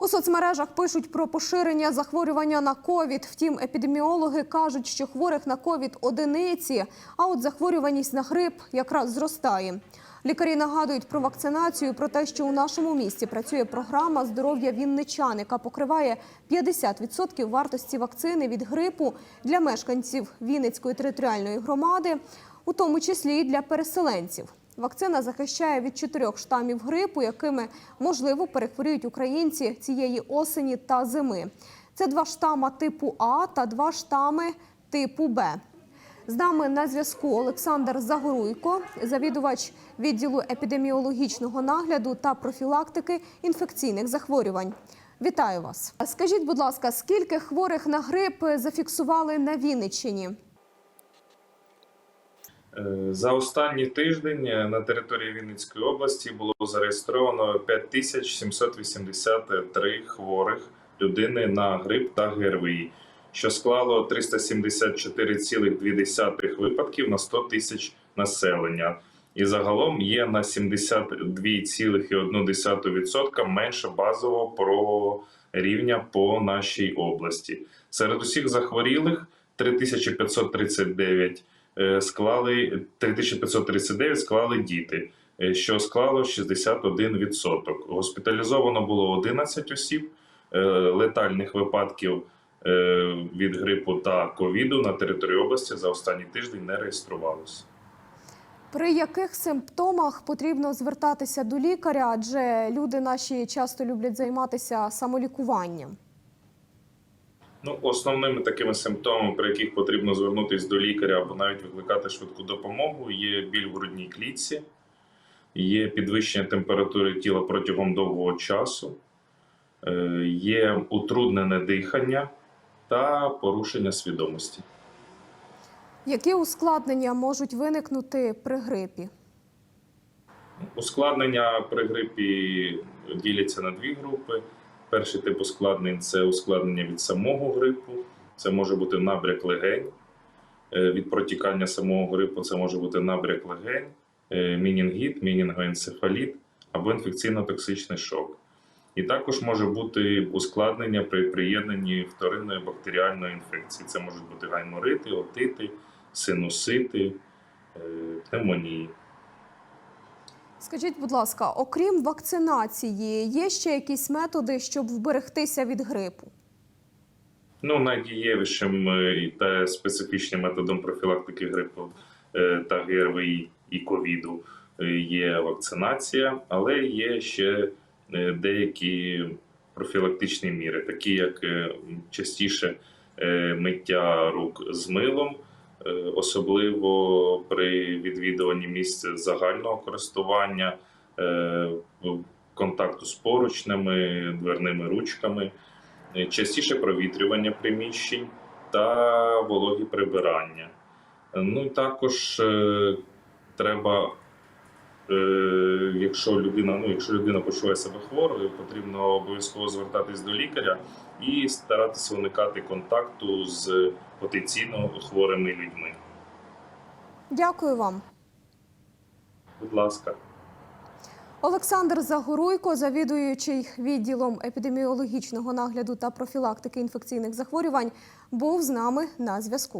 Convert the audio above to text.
У соцмережах пишуть про поширення захворювання на ковід. Втім, епідеміологи кажуть, що хворих на ковід одиниці, а от захворюваність на грип якраз зростає. Лікарі нагадують про вакцинацію, про те, що у нашому місті працює програма здоров'я вінничан, яка покриває 50% вартості вакцини від грипу для мешканців Вінницької територіальної громади, у тому числі і для переселенців. Вакцина захищає від чотирьох штамів грипу, якими можливо перехворіють українці цієї осені та зими. Це два штама типу А та два штами типу Б. З нами на зв'язку Олександр Загоруйко, завідувач відділу епідеміологічного нагляду та профілактики інфекційних захворювань. Вітаю вас. Скажіть, будь ласка, скільки хворих на грип зафіксували на Вінниччині? Е, За останній тиждень е, на території Вінницької області було зареєстровано 5783 хворих людини на грип та ГРВІ, що склало 374,2 випадків на 100 тисяч населення. І загалом є на 72,1% менше базового порогового рівня по нашій області. Серед усіх захворілих 3539 е, склали 3539 склали діти, е, що склало 61%. Госпіталізовано було 11 осіб. Е, Летальних випадків е, від грипу та ковіду на території області за останній тиждень не реєструвалося. При яких симптомах потрібно звертатися до лікаря? Адже люди наші часто люблять займатися самолікуванням. Ну, основними такими симптомами, при яких потрібно звернутися до лікаря або навіть викликати швидку допомогу, є біль в грудній клітці, є підвищення температури тіла протягом довгого часу, е, є утруднене дихання та порушення свідомості. Які ускладнення можуть виникнути при грипі? Ускладнення при грипі діляться на дві групи. Перший тип ускладнень це ускладнення від самого грипу. Це може бути набряк легень. Е, Від протікання самого грипу це може бути набряк легень, е, мінінгіт, мінінгоенцефаліт або інфекційно-токсичний шок. І також може бути ускладнення при приєднанні вторинної бактеріальної інфекції. Це можуть бути гайморити, отити, синусити, е, пневмонії. Скажіть, будь ласка, окрім вакцинації, є ще якісь методи, щоб вберегтися від грипу? Ну, найдієвішим е, та специфічним методом профілактики грипу е, та ГРВІ і ковіду е, є вакцинація, але є ще деякі профілактичні міри, такі як частіше миття рук з милом, особливо при відвідуванні місць загального користування, е, контакту з поручнями, дверними ручками. Е, частіше провітрювання приміщень та вологі прибирання. Е, Ну і також е, треба, е, якщо людина, ну, якщо людина почуває себе хворою, потрібно обов'язково звертатись до лікаря і старатися уникати контакту з потенційно хворими людьми. Дякую вам. Будь ласка. Олександр Загоруйко, завідуючий відділом епідеміологічного нагляду та профілактики інфекційних захворювань, був з нами на зв'язку.